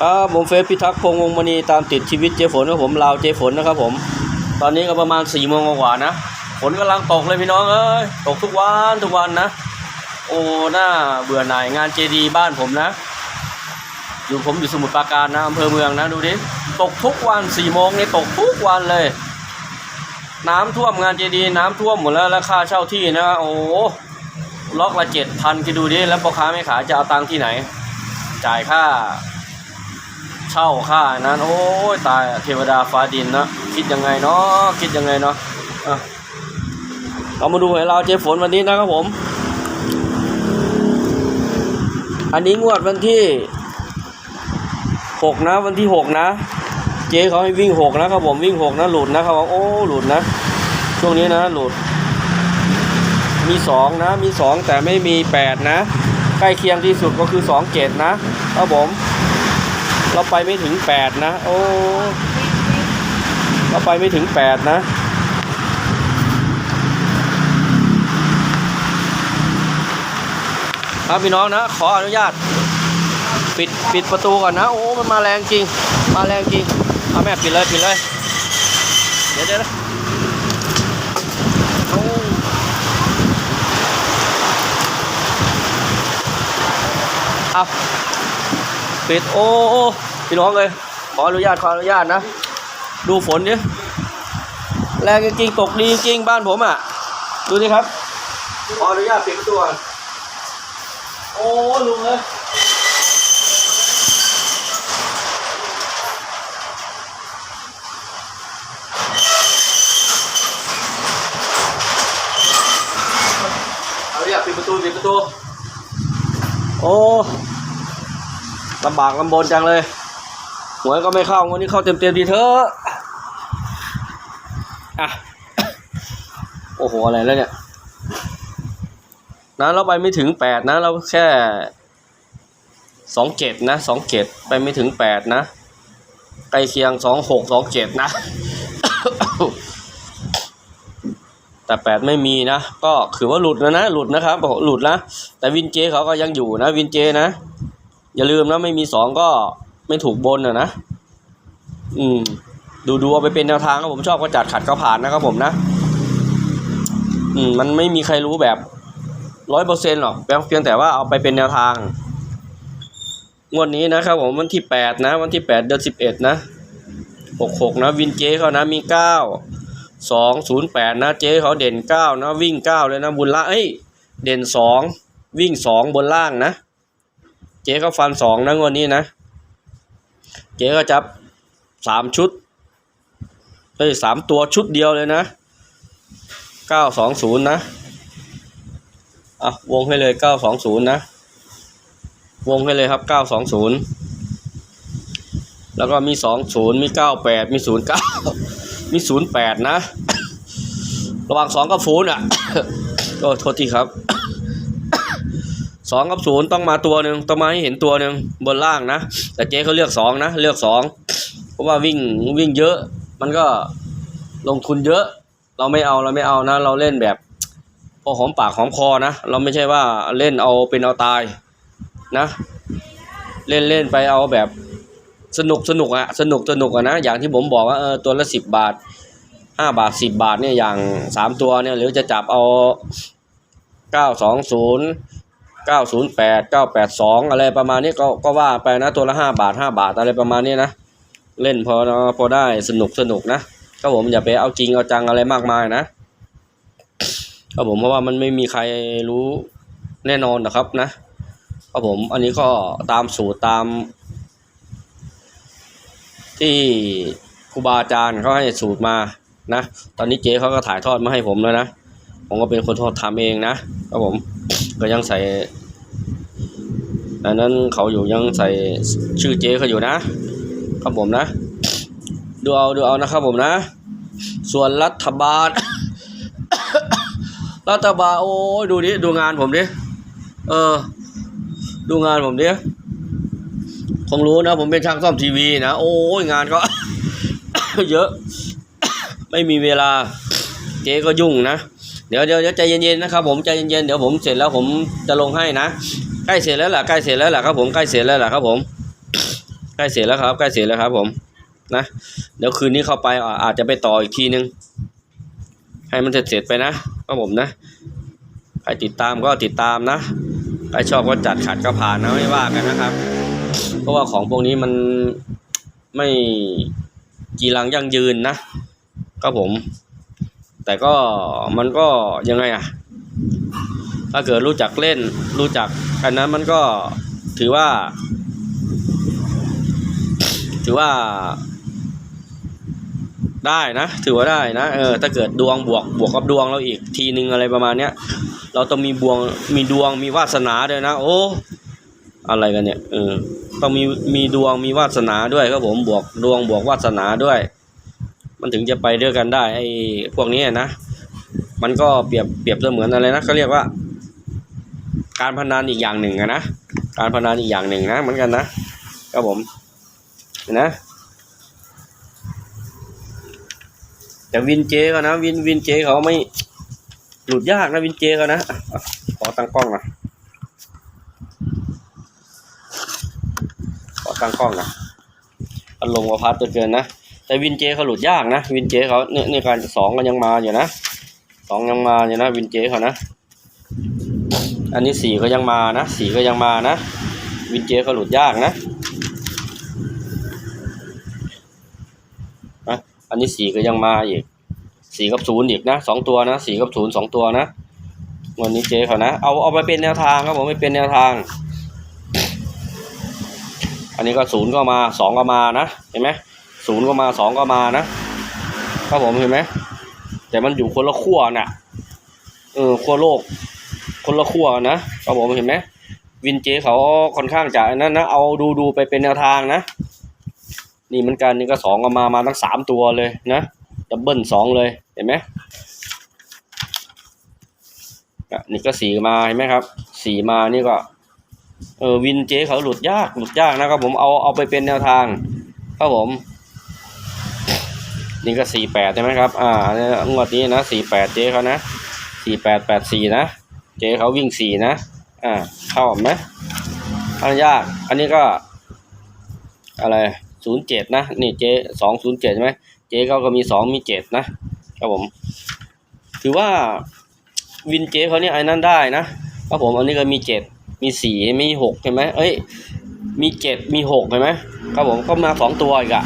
ครับผมเฟซพิทักษ์พงษ์วงมณีตามติดชีวิตเจฝนครับผมลาวเจฝนนะครับผม ตอนนี้ก็ประมาณสี่โมงกว่านะฝนกำลังตกเลยพี่น้องเอ้ยตกทุกวันทุกวันนะ โอ้หน้าเบื่อหน่ายงานเจดีบ้านผมนะ อยู่ผมอยู่สมุทรปราการนะอำเภอเมืองนะดูดิตกทุกวันสี่โมงนี่ตกทุกวันเลย น้ำท่วมงานเจดีน้ำท่วมหมดแล้วแล้วค่าเช่าที่นะ โอ้ล็อกละเจ็ดพันคิดดูดิแล้วพ่อค้าไม่ขายจะเอาตังค์ที่ไหน จ่ายค่า ช่าค่านั้น โอ้ยตายเทวดาฟ้าดินนะคิดยังไงเนาะคิดยังไงเนาะเรามาดูให้เราเจฝนวันนี้นะครับผม อันนี้งวดวันที่หกนะวันที่หกนะ เจ๊เขาให้วิ่งหกนะครับผมวิ่งหกนะหลุดนะครับผมโอ้หลุดนะ ช่วงนี้นะหลุด มีสองนะมีสองแต่ไม่มีแปดนะ ใกล้เคียงที่สุดก็คือสองเกตนะครับผม เราไปไม่ถึงแปดนะ โอ้ เราไปไม่ถึงแปดนะ ครับพี่น้องนะ ขออนุญาต ปิดปิดประตูก่อนนะ โอ้ มันมาแรงจริง มาแรงจริง เอาแม่ปิดเลยปิดเลย เดี๋ยวเดี๋ยวนะโอ้เอาปิดโอ้ พี่น้องเลยขออนุญาตขออนุญาตนะ ดูฝนดิแรงจริงตกดีจริงบ้านผมอะ ดูสิครับ ขออนุญาตปิดประตูก่อนโอ้ลุงเลยเอายากปิดประตูปิดประตู โอ้ลำบากลำบนจังเลย วยก็ไม่เข้าวันนี้เข้าเต็มเต็มดีเถอะอะโอ้โหอะไรแล้วเนี่ยนะเราไปไม่ถึงแปดนะ เราแค่สองเจ็ดนะสองเจ็ดไปไม่ถึงแปดนะใกล้เคียงสองหกสองเจ็ดนะ แต่แปดไม่มีนะ ก็คือว่าหลุดนะนะ หลุดนะครับหลุดนะ แต่วินเจเขาก็ยังอยู่นะ วินเจนะ อย่าลืมนะ ไม่มีสองก็ ไม่ถูกบนนะนะ อืม ดูดูเอาไปเป็นแนวทางครับผมชอบก็จัดขัดก็ผ่านนะครับผมนะ อืม มันไม่มีใครรู้แบบร้อยเปอร์เซ็นต์หรอกเพียงเพียงแต่ว่าเอาไปเป็นแนวทาง งวดนี้นะครับผมวันที่แปดนะ วันที่แปดเดือนสิบเอ็ดนะหกหกนะวินเจเขานะมีเก้าสองศูนย์แปดนะเจ๊เขาเด่นเก้านะวิ่งเก้าเลยนะบุญละเอ้ยเด่นสองวิ่งสองบนล่างนะ เจ๊เขาฟันสองนะงวดนี้นะ เจ๊ก็จับสามชุดเอ้ยสามตัวชุดเดียวเลยนะเก้าสองศูนย์นะอะวงให้เลยเก้าสองศูนย์นะวงให้เลยครับเก้าสองศูนย์แล้วก็มีสองศูนย์มีเก้าแปดมีศูนย์เก้ามีศูนย์แปดนะ ระหว่างสองกับศูนย์อะโอ้โทษทีครับ สองกับศูนย์ต้องมาตัวหนึ่งต้องมาให้เห็นตัวหนึ่งบนล่างนะ แต่เจ๊เขาเลือกสองนะ เลือกสองเพราะว่าวิ่งวิ่งเยอะ มันก็ลงทุนเยอะ เราไม่เอาเราไม่เอานะ เราเล่นแบบพอหอมปากหอมคอนะ เราไม่ใช่ว่าเล่นเอาเป็นเอาตายนะ เล่นเล่นไปเอาแบบสนุกสนุกอะสนุกสนุกอะนะ อย่างที่ผมบอกว่าเออตัวละสิบบาทห้าบาทสิบบาทเนี่ยอย่างสามตัวเนี่ยหรือจะจับเอาเก้าสองศูนย์ เก้าศูนย์แปดเก้าแปดสอะไรประมาณนี้ก็ก็ว่าไปนะตัวละห้าบาทห้าบาทอะไรประมาณนี้นะ เล่นพอพอได้สนุกสนุกนะครับผมอย่าไปเอาจริงเอาจังอะไรมากมายนะครับผมเพราะว่ามันไม่มีใครรู้แน่นอนนะครับนะครับผมอันนี้ก็ตามสูตรตาม ที่ครูบาอาจารย์เขาให้สูตรมานะ ตอนนี้เจ๊เขาก็ถ่ายทอดมาให้ผมแล้วนะ ผมก็เป็นคนทอดทำเองนะครับผม ก็ยังใส่อันนั้นเขาอยู่ยังใส่ชื่อเจ๊เขาอยู่นะครับผมนะ ดูเอาดูเอานะครับผมนะ ส่วนรัฐบาล รัฐบาลโอ้ยดูดิดูงานผมดิเออ ดูงานผมดิคงรู้นะ ผมเป็นช่างซ่อมทีวีนะ โอ้ยงานก็ เยอะ ไม่มีเวลา เจ๊ก็ยุ่งนะ เดี๋ยวเดี๋ยวใจเย็นๆนะครับผมใจเย็นๆเดี๋ยวผมเสร็จแล้วผมจะลงให้นะใกล้เสร็จแล้วล่ะใกล้เสร็จแล้วล่ะครับผมใกล้เสร็จแล้วล่ะครับผมใกล้เสร็จแล้วครับใกล้เสร็จแล้วครับผมนะเดี๋ยวคืนนี้เข้าไปอาจจะไปต่ออีกทีนึง ให้มันเสร็จเสร็จไปนะครับผมนะใครติดตามก็ติดตามนะใครชอบก็จัดขัดก็ผ่านนะไม่ว่ากันนะครับ เพราะว่าของพวกนี้มันไม่กีรังยั่งยืนนะครับผม แต่ก็มันก็ยังไงอะถ้าเกิดรู้จักเล่น รู้จักกันนั้นมันก็ถือว่า ถือว่า ได้นะ ถือว่าได้นะเออถ้าเกิดดวงบวกบวกกับดวงเราอีกทีนึงอะไรประมาณเนี้ยเราต้องมีบวงมีดวงมีวาสนาด้วยนะ โอ้อะไรกันเนี่ยเออต้องมีมีดวงมีวาสนาด้วยครับผมบวกดวงบวกวาสนาด้วย มันถึงจะไปด้วยกันได้ไอ้พวกนี้นะ มันก็เปรียบเปรียบเสมือนอะไรนะเขาเรียกว่า การพนันอีกอย่างหนึ่งนะการพนันอีกอย่างหนึ่งนะเหมือนกันนะครับผมเห็นะแต่วินเจเขานะวินวินเจเขาไม่หลุดยากนะวินเจเขานะขอตั้งกล้องหนะขอตั้งกล้องหนะอารมณ์กระพัดเกินนะ แต่วินเจเขาหลุดยากนะ วินเจเขาเนี่ยเนี่ยการสองก็ยังมาอยู่นะสองยังมาอยู่นะ วินเจเขานะ อันนี้สี่ก็ยังมานะสี่ก็ยังมานะ วินเจเขาหลุดยากนะอะอันนี้สี่ก็ยังมาอีกสี่กับศูนย์อีกนะสองตัวนะสี่กับศูนย์สองตัวนะวันนี้เจเขานะ เอาเอาไปเป็นแนวทางครับผมไม่เป็นแนวทาง อันนี้ก็ศูนย์ก็มาสองก็มานะเห็นไหม ศูนย์ก็มาสองก็มานะครับผมเห็นไหมแต่มันอยู่คนละขั้วน่ะเออขั้วโลก คนละขั้วนะครับผมเห็นไหมวินเจเขาค่อนข้างจะนั่นนะเอาดูดูไปเป็นแนวทางนะ นี่เหมือนกันนี่ก็สองก็มามาทั้งสามตัวเลยนะดับเบิลสองเลยเห็นไหมอะนี่ก็สี่มาเห็นไหมครับ สี่มานี่ก็ เออวินเจเขาหลุดยากหลุดยากนะครับผมเอาเอาไปเป็นแนวทางครับผม นี่ก็สี่แปดใช่ไหมครับ อ่างวดนี้นะสี่แปดเจเขานะสี่แปดแปดสี่นะ เจเขาวิ่งสี่นะ อ่า เข้าไหมอันยาก อันนี้ก็ อะไรศูนย์เจ็ดนะ นี่เจสองศูนย์เจ็ดใช่ไหม เจเขาก็มีสองมีเจ็ดนะครับผม ถือว่าวินเจเขาเนี่ยไอ้นั่นได้นะครับผม อันนี้ก็มีเจ็ดมีสี่มีหกใช่ไหมเอ้ย มีเจ็ดมีหกใช่ไหมครับผม ก็มาสองตัวอีกอะ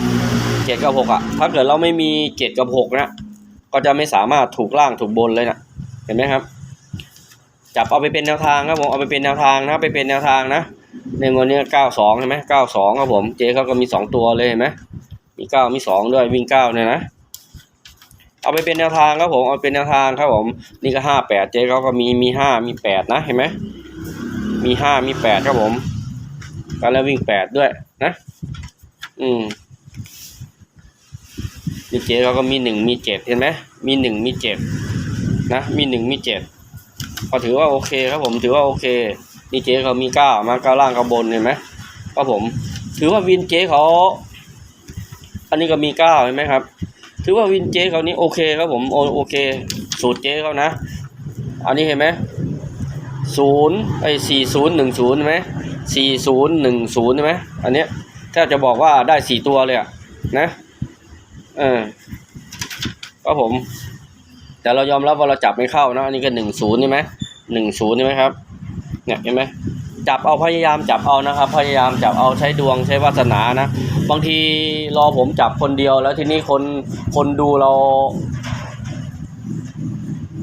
เจ็ดกับหกอะถ้าเกิดเราไม่มีเจ็ดกับหกนะ ก็จะไม่สามารถถูกล่างถูกบนเลยนะเห็นไหมครับ จับเอาไปเป็นแนวทางครับผม เอาไปเป็นแนวทางนะ ไปเป็นแนวทางนะในงวดนี้เก้าสองใช่ไหมเก้าสองครับผม เจเขาก็มีสองตัวเลยเห็นไหมมีเก้ามีสองด้วยวิ่งเก้าเนี่ยนะ เอาไปเป็นแนวทางครับผม เอาไปเป็นแนวทางครับผม นี่ก็ห้าแปดเจเขาก็มีมีห้ามีแปดนะเห็นไหมมีห้ามีแปดครับผมกันแล้ววิ่งแปดด้วยนะ อืม นี่เจเขาก็มีหนึ่งมีเจ็ดเห็นไหมมีหนึ่งมีเจ็ดนะมีหนึ่งมีเจ็ดก็ถือว่าโอเคครับผมถือว่าโอเคนี่เจ๊เขามีเก้ามาเก้าล่างเก้าบนเห็นไหมครับผม ถือว่าวินเจ๊เขา อันนี้ก็มีเก้าเห็นไหมครับ ถือว่าวินเจ๊เขานี่โอเคครับผมโอโอเค สูตรเจ๊เขานะ อันนี้เห็นไหมศูนย์ไอ้สี่ศูนย์หนึ่งศูนย์ใช่ไหมสี่ศูนย์หนึ่งศูนย์ใช่ไหมอันเนี้ยแทบจะบอกว่าได้สี่ตัวเลยอะนะ เออครับผม แต่เรายอมรับว่าเราจับไม่เข้านะอันนี้ก็หนึ่งศูนย์ใช่ไหมหนึ่งศูนย์ใช่ไหมครับ เนี่ยเห็นไหมจับเอาพยายามจับเอานะครับ พยายามจับเอาใช้ดวงใช้วาสนานะ บางทีรอผมจับคนเดียวแล้วทีนี้คนคนดูเรา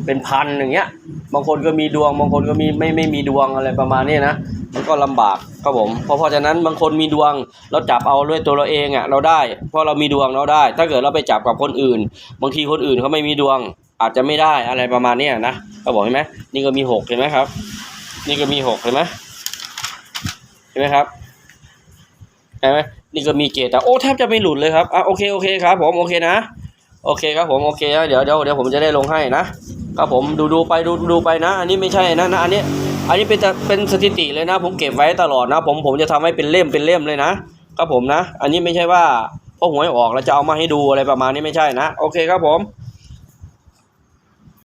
เป็นพันอย่างเงี้ย บางคนก็มีดวง บางคนก็มีไม่ไม่มีดวงอะไรประมาณนี้นะ มันก็ลำบากครับผมเพราะเพราะฉะนั้นบางคนมีดวงเราจับเอาด้วยตัวเราเองอะเราได้ เพราะเรามีดวงเราได้ ถ้าเกิดเราไปจับกับคนอื่น บางทีคนอื่นเขาไม่มีดวง อาจจะไม่ได้อะไรประมาณเนี้ยนะก็บอกเห็นไหมนี่ก็มีหกเห็นไหมครับ นี่ก็มีหกเห็นไหมเห็นไหมครับเห็นไหมนี่ก็มีเกตแต่โอ้แทบจะไม่หลุดเลยครับอะโอเคโอเคครับ ผมโอเคนะโอเคครับผมโอเคนะเดี๋ยวเดี๋ยวเดี๋ยวผมจะได้ลงให้นะครับผมดูดูไปดูดูไปนะ อันนี้ไม่ใช่นะนะอันนี้ อันนี้เป็นจะเป็นสถิติเลยนะ ผมเก็บไว้ตลอดนะ ผมผมจะทำให้เป็นเล่มเป็นเล่มเลยนะครับผมนะ อันนี้ไม่ใช่ว่าพอหวยออกแล้วจะเอามาให้ดูอะไรประมาณนี้ไม่ใช่นะ โอเคครับผม